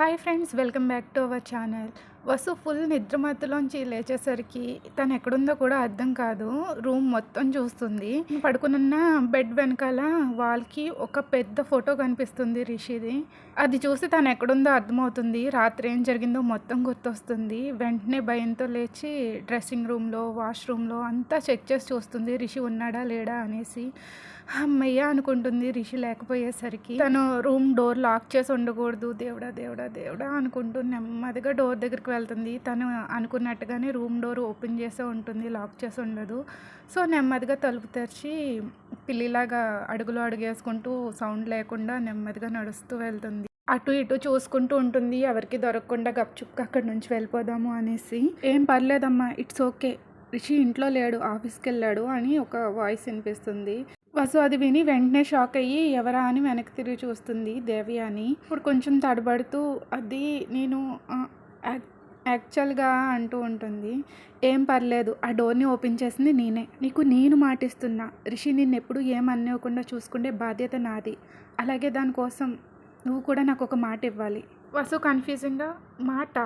Hi friends welcome back to our channel Vasu full నిద్రమత్తులోంచి లేచేసరికి తను ఎక్కడుందో కూడా అర్థం కాదు. రూమ్ మొత్తం చూస్తుంది. పడుకునున్న బెడ్ వెనకాల వాల్కి ఒక పెద్ద ఫోటో కనిపిస్తుంది రిషిది. అది చూసి తను ఎక్కడుందో అర్థమవుతుంది. రాత్రి ఏం జరిగిందో మొత్తం గుర్తొస్తుంది. వెంటనే భయంతో లేచి డ్రెస్సింగ్ రూమ్లో వాష్రూమ్లో అంతా చెక్ చేసి చూస్తుంది. రిషి ఉన్నాడా లేడా అనేసి. అమ్మయ్య అనుకుంటుంది రిషి లేకపోయేసరికి. తను రూమ్ డోర్ లాక్ చేసి ఉండకూడదు. దేవుడా దేవుడా దేవుడా అనుకుంటూ నెమ్మదిగా డోర్ దగ్గరికి వెళ్తుంది. తను అనుకున్నట్టుగానే రూమ్ డోర్ ఓపెన్ చేసే ఉంటుంది లాక్ చేసి ఉండదు. సో నెమ్మదిగా తలుపు తెరిచి పిల్లిలాగా అడుగులు అడుగేసుకుంటూ సౌండ్ లేకుండా నెమ్మదిగా నడుస్తూ వెళ్తుంది. అటు ఇటు చూసుకుంటూ ఉంటుంది. ఎవరికి దొరకకుండా గప్చుక్క అక్కడి నుంచి వెళ్ళిపోదాము అనేసి. ఏం పర్లేదమ్మా ఇట్స్ ఓకే. రిషి ఇంట్లో లేడు ఆఫీస్కి వెళ్ళాడు అని ఒక వాయిస్ వినిపిస్తుంది. వసు అది విని వెంటనే షాక్ అయ్యి ఎవరా అని వెనక్కి తిరిగి చూస్తుంది దేవి అని. ఇప్పుడు కొంచెం తడబడుతూ అది నేను యాక్చువల్గా అంటూ ఉంటుంది ఏం పర్లేదు ఆ డోర్ని ఓపెన్ చేసింది నేనే. నీకు నేను మాటిస్తున్నా. రిషి నిన్ను ఎప్పుడు ఏం అనివ్వకుండా చూసుకుంటే బాధ్యత నాది. అలాగే దానికోసం నువ్వు కూడా నాకు ఒక మాట ఇవ్వాలి. వసు కన్ఫ్యూజింగ్గా మాట?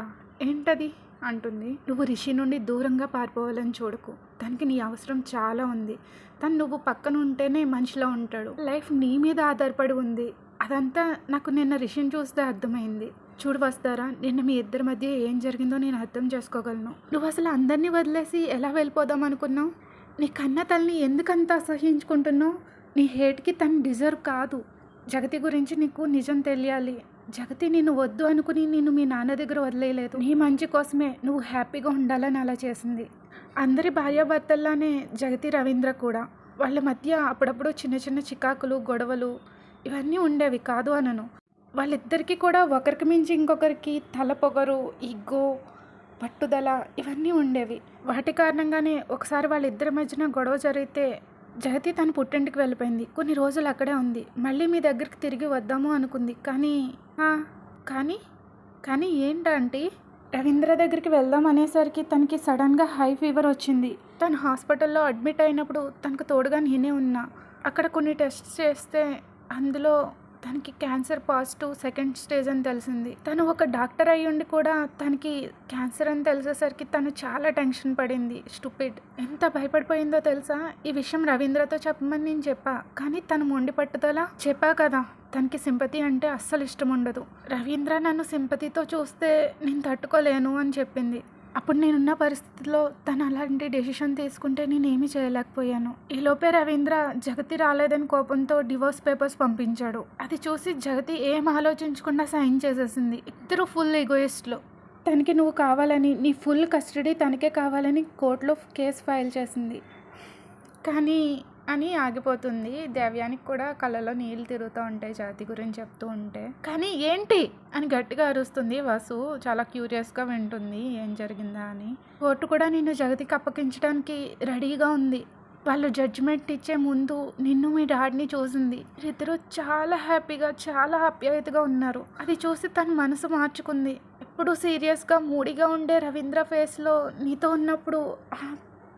ఏంటది? అంటుంది. నువ్వు రిషి నుండి దూరంగా పారిపోవాలని చూడకు. దానికి నీ అవసరం చాలా ఉంది. తను నువ్వు పక్కన ఉంటేనే మనిషిలో ఉంటాడు. లైఫ్ నీ మీద ఆధారపడి ఉంది. అదంతా నాకు నిన్న రిషిని చూస్తే అర్థమైంది. చూడు వస్తారా నిన్న మీ ఇద్దరి మధ్య ఏం జరిగిందో నేను అర్థం చేసుకోగలను. నువ్వు అసలు అందరినీ వదిలేసి ఎలా వెళ్ళిపోదాం అనుకున్నావు? నీ కన్న తల్లిని ఎందుకంత అసహించుకుంటున్నావు నీ హేట్కి తను డిజర్వ్ కాదు. జగతి గురించి నీకు నిజం తెలియాలి. జగతి నిన్ను వద్దు అనుకుని నిన్ను మీ నాన్న దగ్గర వదిలేయలేదు. నీ మంచి కోసమే నువ్వు హ్యాపీగా ఉండాలని అలా చేసింది. అందరి భార్యాభర్తల్లానే జగతి రవీంద్ర కూడా. వాళ్ళ మధ్య అప్పుడప్పుడు చిన్న చిన్న చికాకులు గొడవలు ఇవన్నీ ఉండేవి కాదు అనను. వాళ్ళిద్దరికీ కూడా ఒకరికి మించి ఇంకొకరికి తల పొగరు ఇగ్గో పట్టుదల ఇవన్నీ ఉండేవి. వాటి కారణంగానే ఒకసారి వాళ్ళిద్దరి మధ్యన గొడవ జరిగితే జగతి తన పుట్టింటికి వెళ్ళిపోయింది. కొన్ని రోజులు అక్కడే ఉంది. మళ్ళీ మీ దగ్గరికి తిరిగి వద్దాము అనుకుంది. కానీ కానీ కానీ ఏంటంటే రవీంద్ర దగ్గరికి వెళ్దాం అనేసరికి తనకి సడన్గా హై ఫీవర్ వచ్చింది. తను హాస్పిటల్లో అడ్మిట్ అయినప్పుడు తనకు తోడుగా నేనే ఉన్నా. అక్కడ కొన్ని టెస్ట్ చేస్తే అందులో తనకి క్యాన్సర్ పాజిటివ్ సెకండ్ స్టేజ్ అని తెలిసింది. తను ఒక డాక్టర్ అయ్యుండి కూడా తనకి క్యాన్సర్ అని తెలిసేసరికి తను చాలా టెన్షన్ పడింది. స్టూపిడ్. ఎంత భయపడిపోయిందో తెలుసా? ఈ విషయం రవీంద్రతో చెప్పమని నేను చెప్పా. కానీ తను మొండి పట్టుదల చెప్పా కదా. తనకి సింపతి అంటే అస్సలు ఇష్టం ఉండదు రవీంద్ర నన్ను సింపతితో చూస్తే నేను తట్టుకోలేను అని చెప్పింది. అప్పుడు నేనున్న పరిస్థితిలో తను అలాంటి డెసిషన్ తీసుకుంటే నేనేమీ చేయలేకపోయాను. ఈలోపే రవీంద్ర జగతి రాలేదని కోపంతో డివోర్స్ పేపర్స్ పంపించాడు. అది చూసి జగతి ఏం ఆలోచించకుండా సైన్ చేసేసింది. ఇద్దరు ఫుల్ ఈగోయిస్ట్లు తనకి నువ్వు కావాలని నీ ఫుల్ కస్టడీ తనకే కావాలని కోర్టులో కేసు ఫైల్ చేసింది. కానీ అని ఆగిపోతుంది. దేవ్యానికి కూడా కళ్ళలో నీళ్ళు తిరుగుతూ ఉంటాయి జాతి గురించి చెప్తూ ఉంటే. కానీ ఏంటి? అని గట్టిగా అరుస్తుంది వసు. చాలా క్యూరియస్గా వింటుంది ఏం జరిగిందా అని. కోర్టు కూడా నిన్ను జగతికి అప్పగించడానికి రెడీగా ఉంది. వాళ్ళు జడ్జిమెంట్ ఇచ్చే ముందు నిన్ను మీ డాడీని చూసింది. ఇద్దరు చాలా హ్యాపీగా చాలా ఆప్యాయతగా ఉన్నారు. అది చూసి తన మనసు మార్చుకుంది. ఎప్పుడు సీరియస్గా మూడిగా ఉండే రవీంద్ర ఫేస్లో నీతో ఉన్నప్పుడు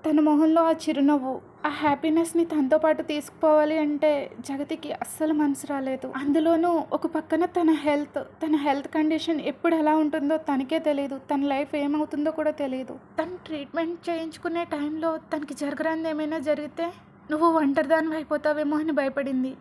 తన మొహంలో ఆ చిరునవ్వు ఆ హ్యాపీనెస్ని తనతో పాటు తీసుకుపోవాలి అంటే జగతికి అస్సలు మనసు రాలేదు. అందులోనూ ఒక పక్కన తన హెల్త్ తన హెల్త్ కండిషన్ ఎప్పుడు ఎలా ఉంటుందో తనకే తెలియదు తన లైఫ్ ఏమవుతుందో కూడా తెలియదు తను ట్రీట్మెంట్ చేయించుకునే టైంలో తనకి జరగరాంది ఏమైనా జరిగితే నువ్వు ఒంటరిదానం అయిపోతావేమో అని భయపడింది.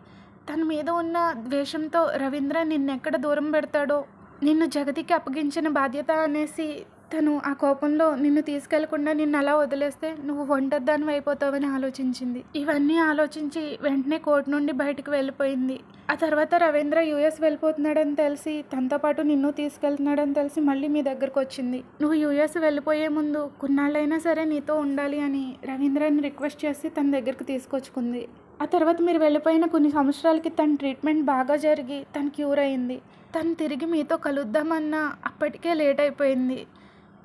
తన మీద ఉన్న ద్వేషంతో రవీంద్ర నిన్నెక్కడ దూరం పెడతాడో నిన్ను జగతికి అప్పగించిన బాధ్యత అనేసి తను ఆ కోపంలో నిన్ను తీసుకెళ్ళకుండా నిన్ను అలా వదిలేస్తే నువ్వు ఒంటరిదాని అయిపోతావని ఆలోచించింది. ఇవన్నీ ఆలోచించి వెంటనే కోర్టు నుండి బయటకు వెళ్ళిపోయింది. ఆ తర్వాత రవీంద్ర యూఎస్ వెళ్ళిపోతున్నాడని తెలిసి తనతో పాటు నిన్ను తీసుకెళ్తున్నాడని తెలిసి మళ్ళీ మీ దగ్గరకు వచ్చింది. నువ్వు యూఎస్ వెళ్ళిపోయే ముందు కొన్నాళ్ళైనా సరే నీతో ఉండాలి అని రవీంద్రని రిక్వెస్ట్ చేసి తన దగ్గరికి తీసుకొచ్చుకుంది. ఆ తర్వాత మీరు వెళ్ళిపోయిన కొన్ని సంవత్సరాలకి తన ట్రీట్మెంట్ బాగా జరిగి తను క్యూర్ అయింది. తను తిరిగి మీతో కలుద్దామన్నా అప్పటికే లేట్ అయిపోయింది.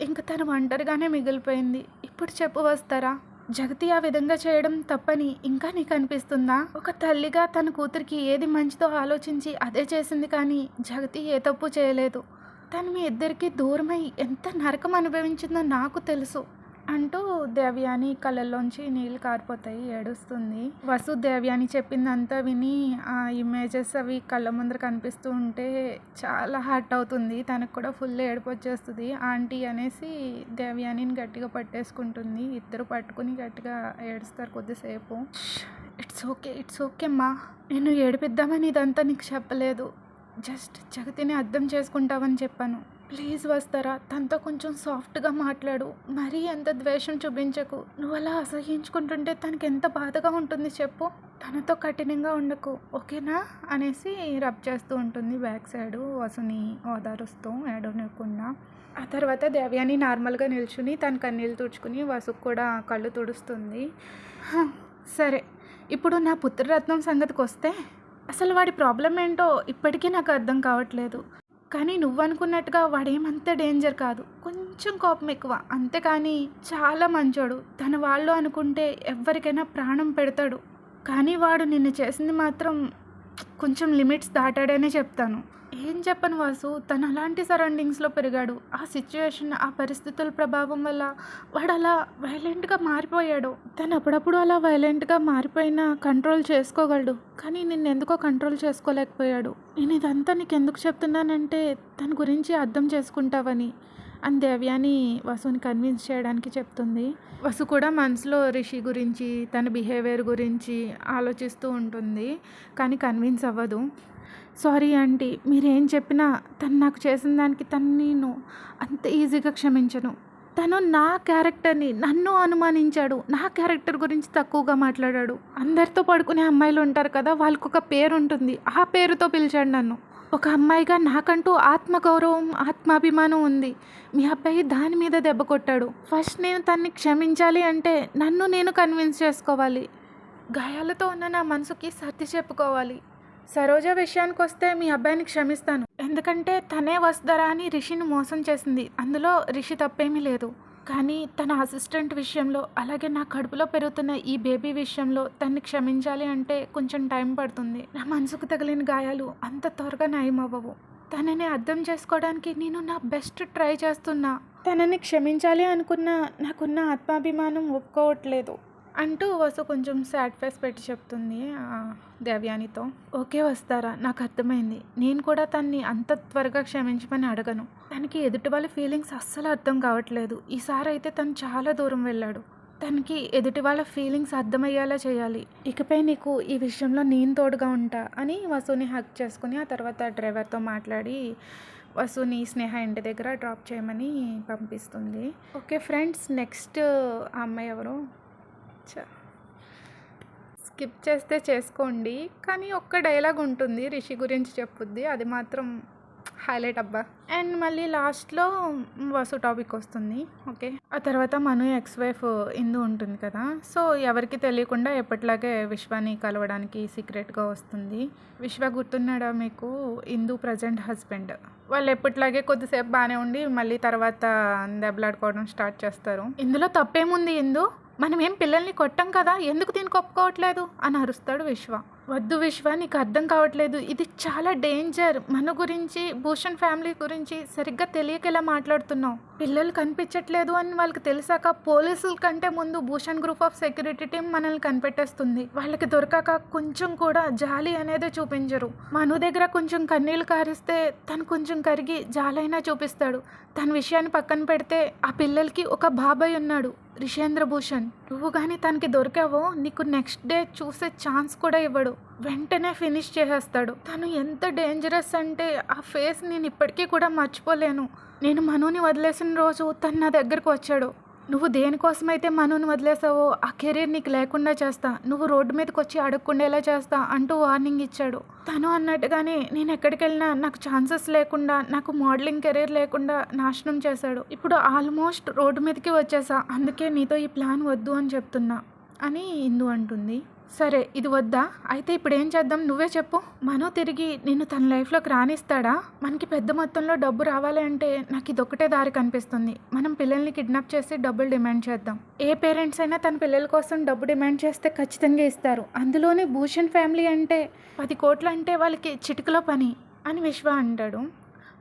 ఇంకా తను ఒంటరిగానే మిగిలిపోయింది. ఇప్పుడు చెప్పు వస్తారా? జగతి ఆ విధంగా చేయడం తప్పని ఇంకా నీకు అనిపిస్తుందా? ఒక తల్లిగా తన కూతురికి ఏది మంచిదో ఆలోచించి అదే చేసింది కానీ జగతి ఏ తప్పు చేయలేదు. తను మీ ఇద్దరికి దూరమై ఎంత నరకం అనుభవించిందో నాకు తెలుసు. అంటూ దేవ్యాని కళ్ళల్లోంచి నీళ్ళు కారిపోతాయి ఏడుస్తుంది. వసు దేవ్యాని చెప్పిందంతా విని ఆ ఇమేజెస్ అవి కళ్ళ ముందర కనిపిస్తూ ఉంటే చాలా హర్ట్ అవుతుంది. తనకు కూడా ఫుల్ ఏడుపు వచ్చేస్తుంది. ఆంటీ అనేసి దేవ్యానిని గట్టిగా పట్టేసుకుంటుంది. ఇద్దరు పట్టుకుని గట్టిగా ఏడుస్తారు కొద్దిసేపు. ఇట్స్ ఓకే ఇట్స్ ఓకే అమ్మా. నేను ఏడిపిద్దామని ఇదంతా నీకు చెప్పలేదు. జస్ట్ జగతిని అర్థం చేసుకుంటావని చెప్పాను. ప్లీజ్ వస్తారా? తనతో కొంచెం సాఫ్ట్గా మాట్లాడు. మరీ ఎంత ద్వేషం చూపించకు. నువ్వు అలా అసహించుకుంటుంటే తనకి ఎంత బాధగా ఉంటుంది చెప్పు. తనతో కఠినంగా ఉండకు ఓకేనా? అనేసి రబ్ చేస్తూ ఉంటుంది బ్యాక్ సైడ్ వసుని ఓదారుస్తూ ఏడవనివ్వకుండా. ఆ తర్వాత దేవ్యాని నార్మల్గా నిల్చుని తన కన్నీళ్ళు తుడుచుకుని వసుకు కూడా కళ్ళు తుడుస్తుంది. సరే. ఇప్పుడు నా పుత్రరత్నం సంగతికి వస్తే అసలు వాడి ప్రాబ్లం ఏంటో ఇప్పటికీ నాకు అర్థం కావట్లేదు. కానీ నువ్వు అనుకున్నట్టుగా వాడేమంత డేంజర్ కాదు. కొంచెం కోపం ఎక్కువ. అంతేకాని చాలా మంచోడు. తన వాళ్ళు అనుకుంటే ఎవరికైనా ప్రాణం పెడతాడు. కానీ వాడు నిన్ను చేసింది మాత్రం కొంచెం లిమిట్స్ దాటాడనే చెప్తాను. ఏం చెప్పను వాసు? తను అలాంటి సరౌండింగ్స్లో పెరిగాడు. ఆ సిచ్యువేషన్ ఆ పరిస్థితుల ప్రభావం వల్ల వాడు అలా వైలెంట్గా మారిపోయాడు. తను అప్పుడప్పుడు అలా వైలెంట్గా మారిపోయినా కంట్రోల్ చేసుకోగలడు. కానీ నిన్ను ఎందుకో కంట్రోల్ చేసుకోలేకపోయాడు. నేను ఇదంతా నీకు ఎందుకు చెప్తున్నానంటే తన గురించి అర్థం చేసుకుంటావని. అని దేవ్యాని వసుని కన్విన్స్ చేయడానికి చెప్తుంది. వసు కూడా మనసులో రిషి గురించి తన బిహేవియర్ గురించి ఆలోచిస్తూ ఉంటుంది. కానీ కన్విన్స్ అవ్వదు. సారీ ఆంటీ మీరేం చెప్పినా తను నాకు చేసిన దానికి తను నేను అంత ఈజీగా క్షమించను. తను నా క్యారెక్టర్ని నన్ను అనుమానించాడు. నా క్యారెక్టర్ గురించి తక్కువగా మాట్లాడాడు. అందరితో పడుకునే అమ్మాయిలు ఉంటారు కదా వాళ్ళకు ఒక పేరు ఉంటుంది ఆ పేరుతో పిలిచాడు నన్ను. ఒక అమ్మాయిగా నాకంటూ ఆత్మగౌరవం ఆత్మాభిమానం ఉంది. మీ అబ్బాయి దాని మీద దెబ్బ కొట్టాడు. ఫస్ట్ నేను తన్ని క్షమించాలి అంటే నన్ను నేను కన్విన్స్ చేసుకోవాలి. గాయాలతో ఉన్న నా మనసుకి సర్ది చెప్పుకోవాలి. సరోజ విషయానికి వస్తే మీ అబ్బాయిని క్షమిస్తాను. ఎందుకంటే తనే వస్తారా అని రిషిని మోసం చేసింది. అందులో రిషి తప్పేమీ లేదు. కానీ తన అసిస్టెంట్ విషయంలో అలాగే నా కడుపులో పెరుగుతున్న ఈ బేబీ విషయంలో తన్ని క్షమించాలి అంటే కొంచెం టైం పడుతుంది. నా మనసుకు తగిలిన గాయాలు అంత త్వరగా నయం అవ్వవు తనని అర్థం చేసుకోవడానికి నేను నా బెస్ట్ ట్రై చేస్తున్నా. తనని క్షమించాలి అనుకున్న నాకున్న ఆత్మాభిమానం ఒప్పుకోవట్లేదు. అంటూ వసు కొంచెం సాడ్ ఫేస్ పెట్టి చెప్తుంది దేవ్యానితో. ఓకే వస్తారా? నాకు అర్థమైంది. నేను కూడా తన్ని అంత త్వరగా క్షమించమని అడగను. తనకి ఎదుటి వాళ్ళ ఫీలింగ్స్ అస్సలు అర్థం కావట్లేదు. ఈసారి అయితే తను చాలా దూరం వెళ్ళాడు. తనకి ఎదుటి వాళ్ళ ఫీలింగ్స్ అర్థమయ్యేలా చేయాలి. ఇకపై నీకు ఈ విషయంలో నేను తోడుగా ఉంటా అని వసుని హక్ చేసుకుని ఆ తర్వాత డ్రైవర్తో మాట్లాడి వసుని స్నేహ ఇంటి దగ్గర డ్రాప్ చేయమని పంపిస్తుంది. ఓకే ఫ్రెండ్స్ నెక్స్ట్ ఆ అమ్మాయి ఎవరు? చ స్కిప్ చేస్తే చేసుకోండి కానీ ఒక్క డైలాగ్ ఉంటుంది రిషి గురించి చెప్పుద్ది అది మాత్రం హైలైట్ అబ్బా. అండ్ మళ్ళీ లాస్ట్లో వసు టాపిక్ వస్తుంది ఓకే. ఆ తర్వాత మను ఎక్స్ వైఫ్ ఇందు ఉంటుంది కదా సో ఎవరికి తెలియకుండా ఎప్పటిలాగే విశ్వాని కలవడానికి సీక్రెట్గా వస్తుంది. విశ్వ గుర్తున్నాడా మీకు? Indu present husband. వాళ్ళు ఎప్పటిలాగే కొద్దిసేపు బాగానే ఉండి మళ్ళీ తర్వాత దెబ్బలాడుకోవడం స్టార్ట్ చేస్తారు. ఇందులో తప్పేముంది ఇందు? మనం ఏం పిల్లల్ని కొట్టం కదా? ఎందుకు దీనికి ఒప్పుకోవట్లేదు అని అరుస్తాడు విశ్వ. వద్దు విశ్వ నీకు అర్థం కావట్లేదు. ఇది చాలా డేంజర్. మన గురించి భూషణ్ ఫ్యామిలీ గురించి సరిగ్గా తెలియక ఇలా మాట్లాడుతున్నావు. పిల్లలు కనిపించట్లేదు అని వాళ్ళకి తెలిసాక పోలీసుల కంటే ముందు Bhushan group of security team మనల్ని కనిపెట్టేస్తుంది. వాళ్ళకి దొరకాక కొంచెం కూడా జాలి అనేది చూపించరు. మను దగ్గర కొంచెం కన్నీళ్ళు కారిస్తే తను కొంచెం కరిగి జాలైనా చూపిస్తాడు. తన విషయాన్ని పక్కన పెడితే ఆ పిల్లలకి ఒక బాబాయ్ ఉన్నాడు రిషేంద్ర భూషణ్. నువ్వు కానీ తనకి దొరికావో నీకు నెక్స్ట్ డే చూసే ఛాన్స్ కూడా ఇవ్వడు. వెంటనే ఫినిష్ చేసేస్తాడు. తను ఎంత డేంజరస్ అంటే ఆ ఫేస్ నేను ఇప్పటికీ కూడా మర్చిపోలేను. నేను మనుని వదిలేసిన రోజు తను నా దగ్గరకు వచ్చాడు. నువ్వు దేనికోసమైతే మనుని వదిలేసావో ఆ కెరీర్ నీకు లేకుండా చేస్తా. నువ్వు రోడ్డు మీదకి వచ్చి అడుక్కుండేలా చేస్తా అంటూ వార్నింగ్ ఇచ్చాడు. తను అన్నట్టుగానే నేను ఎక్కడికి వెళ్ళినా నాకు ఛాన్సెస్ లేకుండా నాకు మోడలింగ్ కెరీర్ లేకుండా నాశనం చేశాడు. ఇప్పుడు ఆల్మోస్ట్ రోడ్డు మీదకి వచ్చేసా. అందుకే నీతో ఈ ప్లాన్ వద్దు అని చెప్తున్నా అని ఇందు అంటుంది. సరే ఇది వద్దా? అయితే ఇప్పుడు ఏం చేద్దాం? నువ్వే చెప్పు. మనో తిరిగి నిన్ను తన లైఫ్లోకి రాణిస్తాడా మనకి పెద్ద మొత్తంలో డబ్బు రావాలి అంటే నాకు ఇది ఒకటే దారి కనిపిస్తుంది. మనం పిల్లల్ని కిడ్నాప్ చేసి డబ్బులు డిమాండ్ చేద్దాం. ఏ పేరెంట్స్ అయినా తన పిల్లల కోసం డబ్బు డిమాండ్ చేస్తే ఖచ్చితంగా ఇస్తారు. అందులోనే భూషణ్ ఫ్యామిలీ అంటే పది కోట్లు అంటే వాళ్ళకి చిటికలో పని అని విశ్వ అంటాడు.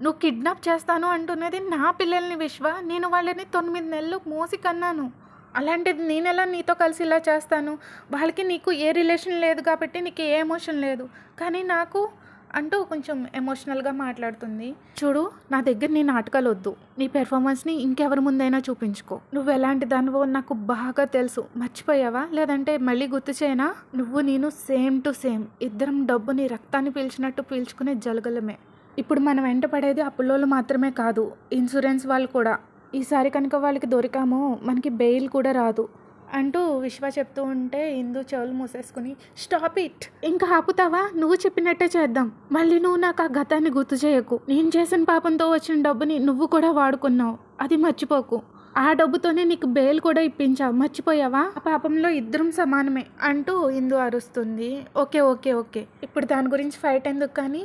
నువ్వు కిడ్నాప్ చేస్తాను అంటున్నది నా పిల్లల్ని విశ్వ. నేను వాళ్ళని తొమ్మిది నెలలు మోసి కన్నాను. అలాంటిది నేనెలా నీతో కలిసి ఇలా చేస్తాను? వాళ్ళకి నీకు ఏ రిలేషన్ లేదు కాబట్టి నీకు ఏ ఎమోషన్ లేదు. కానీ నాకు అంటూ కొంచెం ఎమోషనల్గా మాట్లాడుతుంది. చూడు నా దగ్గర నీ నాటకాలు వద్దు. నీ పెర్ఫార్మెన్స్ని ఇంకెవరి ముందైనా చూపించుకో. నువ్వు ఎలాంటి దానివో నాకు బాగా తెలుసు. మర్చిపోయావా? లేదంటే మళ్ళీ గుర్తు చేయనా? నువ్వు నేను సేమ్ టు సేమ్ ఇద్దరం డబ్బుని రక్తాన్ని పీల్చినట్టు పీల్చుకునే జలగలమే. ఇప్పుడు మనం వెంట పడేది అప్పులోళ్ళు మాత్రమే కాదు ఇన్సూరెన్స్ వాళ్ళు కూడా. ఈసారి కనుక వాళ్ళకి దొరికామో మనకి బెయిల్ కూడా రాదు అంటూ విశ్వ చెప్తూ ఉంటే ఇందు చెవులు మూసేసుకుని స్టాప్ ఇట్. ఇంకా ఆపుతావా? నువ్వు చెప్పినట్టే చేద్దాం. మళ్ళీ నువ్వు నాకు ఆ గతాన్ని గుర్తు చేయకు. నేను చేసిన పాపంతో వచ్చిన డబ్బుని నువ్వు కూడా వాడుకున్నావు. అది మర్చిపోకు. ఆ డబ్బుతోనే నీకు బెయిల్ కూడా ఇప్పించావు. మర్చిపోయావా? ఆ పాపంలో ఇద్దరం సమానమే అంటూ ఇందు అరుస్తుంది. Okay okay okay. ఇప్పుడు దాని గురించి ఫైట్ ఎందుకు కానీ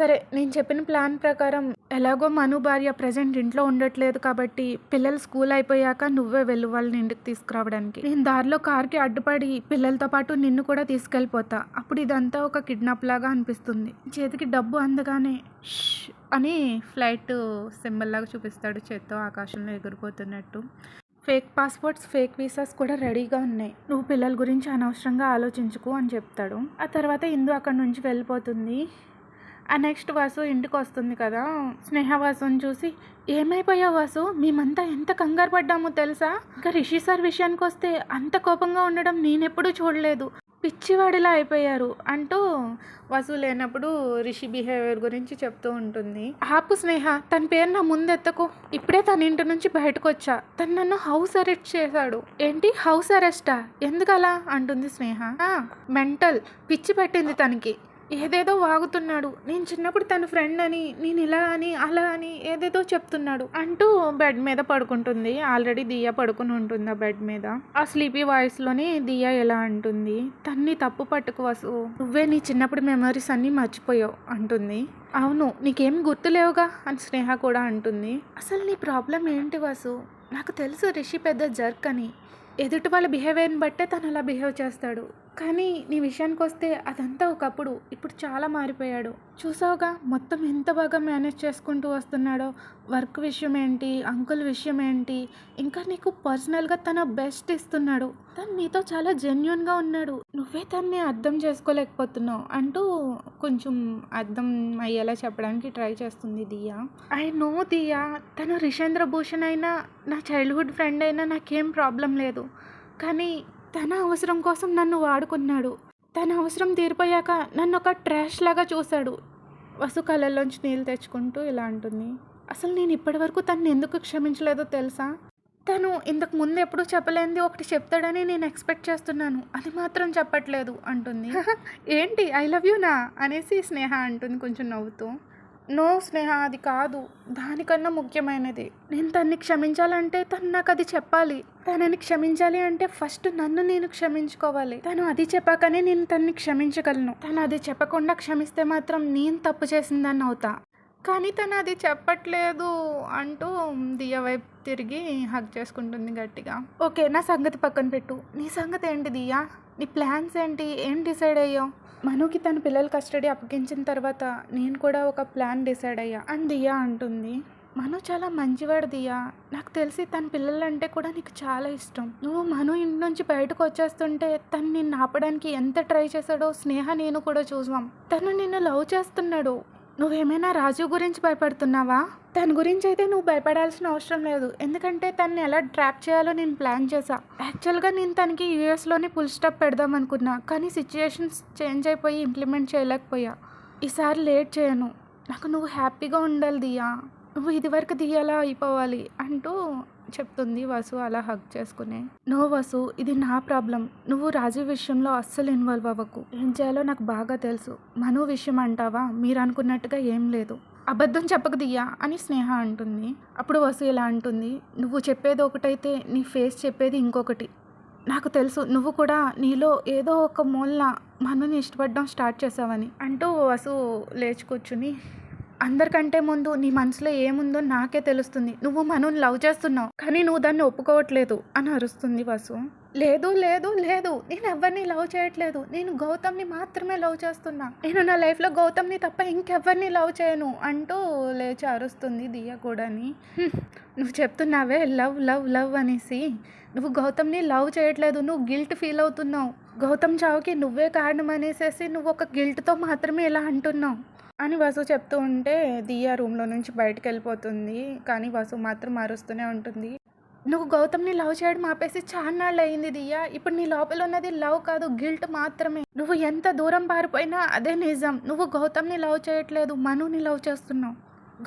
సరే నేను చెప్పిన ప్లాన్ ప్రకారం ఎలాగో మను భార్య ప్రజెంట్ ఇంట్లో ఉండట్లేదు కాబట్టి పిల్లలు స్కూల్ అయిపోయాక నువ్వే వెళ్ళు వాళ్ళని ఇంటికి తీసుకురావడానికి. నేను దారిలో కార్కి అడ్డుపడి పిల్లలతో పాటు నిన్ను కూడా తీసుకెళ్ళిపోతా. అప్పుడు ఇదంతా ఒక కిడ్నాప్ లాగా అనిపిస్తుంది. చేతికి డబ్బు అందగానే "ష్" అని ఫ్లైట్ సింబల్ లాగా చూపిస్తాడు చేత్తో ఆకాశంలో ఎగిరిపోతున్నట్టు. ఫేక్ పాస్పోర్ట్స్ ఫేక్ వీసాస్ కూడా రెడీగా ఉన్నాయి. నువ్వు పిల్లల గురించి అనవసరంగా ఆలోచించుకు అని చెప్తాడు. ఆ తర్వాత ఇందు అక్కడి నుంచి వెళ్ళిపోతుంది. ఆ నెక్స్ట్ వాసు ఇంటికి వస్తుంది కదా స్నేహ వాసుని చూసి ఏమైపోయావు వాసు? మేమంతా ఎంత కంగారు పడ్డామో తెలుసా? ఇంకా రిషి సార్ విషయానికి వస్తే అంత కోపంగా ఉండడం నేనెప్పుడూ చూడలేదు. పిచ్చివాడిలా అయిపోయారు అంటూ వసు లేనప్పుడు రిషి బిహేవియర్ గురించి చెప్తూ ఉంటుంది. ఆపు స్నేహ తన పేరు నా ముందెత్తకు. ఇప్పుడే తన ఇంటి నుంచి బయటకు వచ్చా తను నన్ను హౌస్ అరెస్ట్ చేశాడు. ఏంటి? హౌస్ అరెస్టా ఎందుకలా? అంటుంది స్నేహ. మెంటల్ పిచ్చి పెట్టింది తనకి. ఏదేదో వాగుతున్నాడు. నేను చిన్నప్పుడు తన ఫ్రెండ్ అని నేను ఇలా అని అలా అని ఏదేదో చెప్తున్నాడు అంటూ బెడ్ మీద పడుకుంటుంది. ఆల్రెడీ దియా పడుకుని ఉంటుంది ఆ బెడ్ మీద. ఆ స్లీపీ వాయిస్లోనే దియా ఎలా అంటుంది? తన్ని తప్పు పట్టుకు వసు. నువ్వే నీ చిన్నప్పుడు మెమరీస్ అన్ని మర్చిపోయావు అంటుంది. అవును నీకేం గుర్తులేవుగా అని స్నేహ కూడా అంటుంది. అసలు నీ ప్రాబ్లం ఏంటి వసు? నాకు తెలుసు రిషి పెద్ద జర్క్ అని. ఎదుటి వాళ్ళ బిహేవియర్ని బట్టే తను అలా బిహేవ్ చేస్తాడు. కానీ నీ విషయానికి వస్తే అదంతా ఒకప్పుడు ఇప్పుడు చాలా మారిపోయాడు. చూసావుగా మొత్తం ఎంత బాగా మేనేజ్ చేసుకుంటూ వస్తున్నాడో? వర్క్ విషయం ఏంటి అంకుల్ విషయం ఏంటి ఇంకా నీకు పర్సనల్గా తన బెస్ట్ ఇస్తున్నాడు. తను నీతో చాలా జెన్యున్గా ఉన్నాడు. నువ్వే తన్ని అర్థం చేసుకోలేకపోతున్నావు అంటూ కొంచెం అర్థం అయ్యేలా చెప్పడానికి ట్రై చేస్తుంది దియా. ఐ నో దియా. తను రిషేంద్ర భూషణ్ అయినా నా చైల్డ్హుడ్ ఫ్రెండ్ అయినా నాకేం ప్రాబ్లం లేదు. కానీ తన అవసరం కోసం నన్ను వాడుకున్నాడు. తన అవసరం తీరిపోయాక నన్ను ఒక ట్రాష్ లాగా చూశాడు. వసు కళ్ళల్లోంచి నీళ్ళు తెచ్చుకుంటూ ఇలా అంటుంది. అసలు నేను ఇప్పటివరకు తను ఎందుకు క్షమించలేదో తెలుసా? తను ఇంతకు ముందు ఎప్పుడు చెప్పలేనిది ఒకటి చెప్తాడని నేను ఎక్స్పెక్ట్ చేస్తున్నాను. అది మాత్రం చెప్పట్లేదు అంటుంది. ఏంటి? ఐ లవ్ యూ నా? అనేసి స్నేహ అంటుంది కొంచెం నవ్వుతూ. నో స్నేహ అది కాదు. దానికన్నా ముఖ్యమైనది నేను తన్ని క్షమించాలంటే తను నాకు అది చెప్పాలి. తనని క్షమించాలి అంటే ఫస్ట్ నన్ను నేను క్షమించుకోవాలి. తను అది చెప్పాకనే నేను తన్ని క్షమించగలను. తను అది చెప్పకుండా క్షమిస్తే మాత్రం నేను తప్పు చేసిందని అవుతా. కానీ తను అది చెప్పట్లేదు అంటూ దియ వైపు తిరిగి హగ్ చేసుకుంటుంది గట్టిగా. ఓకే నా సంగతి పక్కన పెట్టు. నీ సంగతి ఏంటి దియా? నీ ప్లాన్స్ ఏంటి? ఏం డిసైడ్ అయ్యావు? మనుకి తన పిల్లల కస్టడీ అప్పగించిన తర్వాత నేను కూడా ఒక ప్లాన్ డిసైడ్ అయ్యా. అని దియా అంటుంది. మను చాలా మంచివాడు దియా. నాకు తెలిసి తన పిల్లలంటే కూడా నీకు చాలా ఇష్టం. నువ్వు మను ఇంటి నుంచి బయటకు వచ్చేస్తుంటే తను నిన్ను ఆపడానికి ఎంత ట్రై చేశాడో స్నేహ నేను కూడా చూసాం. తను నిన్ను లవ్ చేస్తున్నాడు. నువ్వేమైనా రాజు గురించి భయపడుతున్నావా? తన గురించి అయితే నువ్వు భయపడాల్సిన అవసరం లేదు. ఎందుకంటే తన్ని ఎలా ట్రాప్ చేయాలో నేను ప్లాన్ చేశా. యాక్చువల్గా నేను తనకి యూఎస్లోనే ఫుల్ స్టాప్ పెడదాం అనుకున్నా. కానీ సిచ్యుయేషన్స్ చేంజ్ అయిపోయి ఇంప్లిమెంట్ చేయలేకపోయా. ఈసారి లేట్ చేయను. నాకు నువ్వు హ్యాపీగా ఉండాలి దియా. నువ్వు ఇదివరకు దియాలా అయిపోవాలి అంటూ చెప్తుంది వసు అలా హగ్ చేసుకునే. నో వసు ఇది నా ప్రాబ్లం. నువ్వు రాజీవ్ విషయంలో అస్సలు ఇన్వాల్వ్ అవ్వకు. ఏం చేయాలో నాకు బాగా తెలుసు. మను విషయం అంటావా? మీరు అనుకున్నట్టుగా ఏం లేదు. అబద్ధం చెప్పక దియ్యా అని స్నేహ అంటుంది. అప్పుడు వసు ఇలా అంటుంది. నువ్వు చెప్పేది ఒకటైతే నీ ఫేస్ చెప్పేది ఇంకొకటి. నాకు తెలుసు నువ్వు కూడా నీలో ఏదో ఒక మూలన మనని ఇష్టపడడం స్టార్ట్ చేసావని అంటూ వసు లేచి కూర్చుని అందరికంటే ముందు నీ మనసులో ఏముందో నాకే తెలుస్తుంది. నువ్వు మనని లవ్ చేస్తున్నావు కానీ నువ్వు దాన్ని ఒప్పుకోవట్లేదు అని అరుస్తుంది వసు. లేదు లేదు లేదు. నేను ఎవరిని లవ్ చేయట్లేదు. నేను గౌతమ్ని మాత్రమే లవ్ చేస్తున్నా. నేను నా లైఫ్లో గౌతమ్ని తప్ప ఇంకెవరిని లవ్ చేయను అంటూ లేచి అరుస్తుంది దియ్య కూడాని. నువ్వు చెప్తున్నావే లవ్ లవ్ లవ్ అనేసి. నువ్వు గౌతమ్ని లవ్ చేయట్లేదు. నువ్వు గిల్ట్ ఫీల్ అవుతున్నావు. గౌతమ్ చావుకి నువ్వే కారణం అనేసేసి నువ్వు ఒక గిల్ట్తో మాత్రమే ఇలా అంటున్నావు. అని వసు చెప్తూ ఉంటే దియ్య రూమ్లో నుంచి బయటకు వెళ్ళిపోతుంది. కానీ వసు మాత్రం అరుస్తూనే ఉంటుంది. నువ్వు గౌతమ్ని లవ్ చేయడం ఆపేసి చాన్నాళ్ళు అయింది దియ్య. ఇప్పుడు నీ లోపల ఉన్నది లవ్ కాదు గిల్ట్ మాత్రమే. నువ్వు ఎంత దూరం పారిపోయినా అదే నిజం. నువ్వు గౌతమ్ని లవ్ చేయట్లేదు మనుని లవ్ చేస్తున్నావు.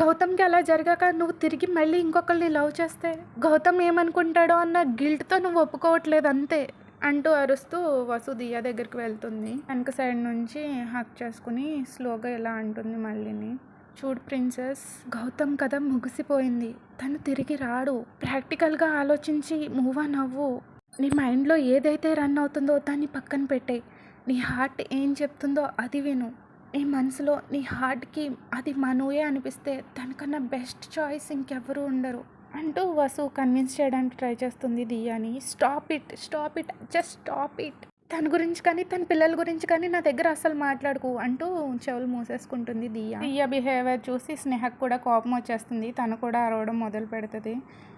గౌతమ్కి అలా జరగాక నువ్వు తిరిగి మళ్ళీ ఇంకొకరిని లవ్ చేస్తే గౌతమ్ ఏమనుకుంటాడో అన్న గిల్ట్తో నువ్వు ఒప్పుకోవట్లేదు అంతే అంటూ అరుస్తూ వసు దియ్య దగ్గరికి వెళ్తుంది. వెనక సైడ్ నుంచి హక్ చేసుకుని స్లోగా ఇలా అంటుంది మళ్ళీని. చూడు ప్రిన్సెస్ గౌతమ్ కథ ముగిసిపోయింది. తను తిరిగి రాడు. ప్రాక్టికల్గా ఆలోచించి మూవ్ ఆన్ అవ్వు. నీ మైండ్లో ఏదైతే రన్ అవుతుందో దాన్ని పక్కన పెట్టే నీ హార్ట్ ఏం చెప్తుందో అది విను. నీ మనసులో నీ హార్ట్కి అది మనువే అనిపిస్తే దానికన్నా బెస్ట్ చాయిస్ ఇంకెవరూ ఉండరు. అంటూ వసు కన్విన్స్ చేయడానికి ట్రై చేస్తుంది Diani. Stop it stop it just stop it. తన గురించి కానీ తన పిల్లల గురించి కానీ నా దగ్గర అసలు మాట్లాడుకు అంటూ చెవులు మూసేసుకుంటుంది దియ్య దియ్య బిహేవియర్ చూసి స్నేహకు కూడా కోపం వచ్చేస్తుంది. తను కూడా అరవడం మొదలు పెడుతుంది.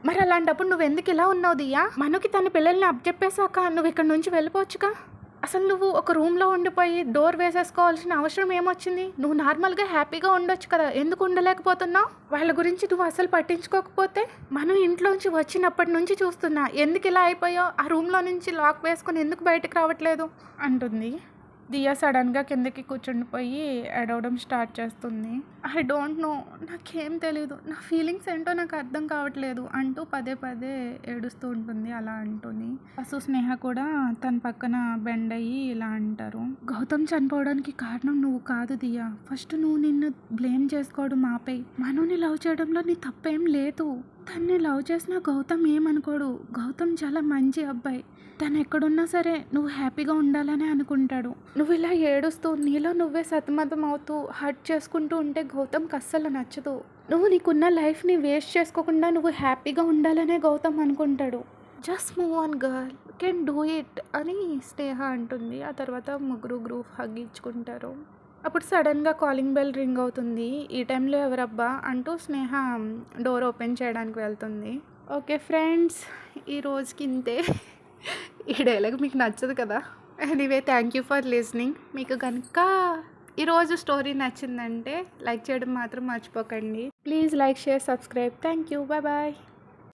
మరి అలాంటప్పుడు నువ్వు ఎందుకు ఇలా ఉన్నావు దియ్య మనకి తన పిల్లల్ని అప్పచెప్పేశాక నువ్వు ఇక్కడ నుంచి వెళ్ళిపోవచ్చుగా? అసలు నువ్వు ఒక రూమ్లో ఉండిపోయి డోర్ వేసేసుకోవాల్సిన అవసరం ఏమొచ్చింది? నువ్వు నార్మల్గా హ్యాపీగా ఉండొచ్చు కదా. ఎందుకు ఉండలేకపోతున్నావు? వాళ్ళ గురించి నువ్వు అసలు పట్టించుకోకపోతే? మనం ఇంట్లోంచి వచ్చినప్పటి నుంచి చూస్తున్నా. ఎందుకు ఇలా అయిపోయావు? ఆ రూమ్లో నుంచి లాక్ వేసుకొని ఎందుకు బయటకు రావట్లేదు? అంటుంది. దియా సడన్గా కిందకి కూర్చుండిపోయి ఏడవడం స్టార్ట్ చేస్తుంది. ఐ డోంట్ నో నాకేం తెలీదు. నా ఫీలింగ్స్ ఏంటో నాకు అర్థం కావట్లేదు అంటూ పదే పదే ఏడుస్తూ ఉంటుంది అలా అంటుంది అసు స్నేహ కూడా తన పక్కన బెండ్ అయ్యి ఇలా అంటారు. గౌతమ్ చనిపోవడానికి కారణం నువ్వు కాదు దియా. ఫస్ట్ నువ్వు నిన్ను బ్లేమ్ చేసుకోవడం ఆపేయి. మనోని లవ్ చేయడంలో నీ తప్పేం లేదు. తన్ని లవ్ చేసిన గౌతమ్ ఏమనుకోడు. గౌతమ్ చాలా మంచి అబ్బాయి. తను ఎక్కడున్నా సరే నువ్వు హ్యాపీగా ఉండాలని అనుకుంటాడు. నువ్వు ఇలా ఏడుస్తూ నీలో నువ్వే సతమతం అవుతూ హర్ట్ చేసుకుంటూ ఉంటే గౌతమ్కి అస్సలు నచ్చదు. నువ్వు నీకున్న లైఫ్ని వేస్ట్ చేసుకోకుండా నువ్వు హ్యాపీగా ఉండాలనే గౌతమ్ అనుకుంటాడు. Just move on girl. Can do it అని స్నేహ అంటుంది. ఆ తర్వాత ముగ్గురు గ్రూప్ హగ్ ఇచ్చుకుంటారు. అప్పుడు సడన్గా కాలింగ్ బెల్ రింగ్ అవుతుంది. ఈ టైంలో ఎవరబ్బా? అంటూ స్నేహ డోర్ ఓపెన్ చేయడానికి వెళ్తుంది. ఓకే ఫ్రెండ్స్ ఈ రోజుకి ఇంతే. ఈ డైలాగ్ మీకు నచ్చదు కదా? Anyway thank you for listening మీకు కనుక ఈరోజు స్టోరీ నచ్చిందంటే లైక్ చేయడం మాత్రం మర్చిపోకండి. Please like share subscribe. Thank you. Bye bye.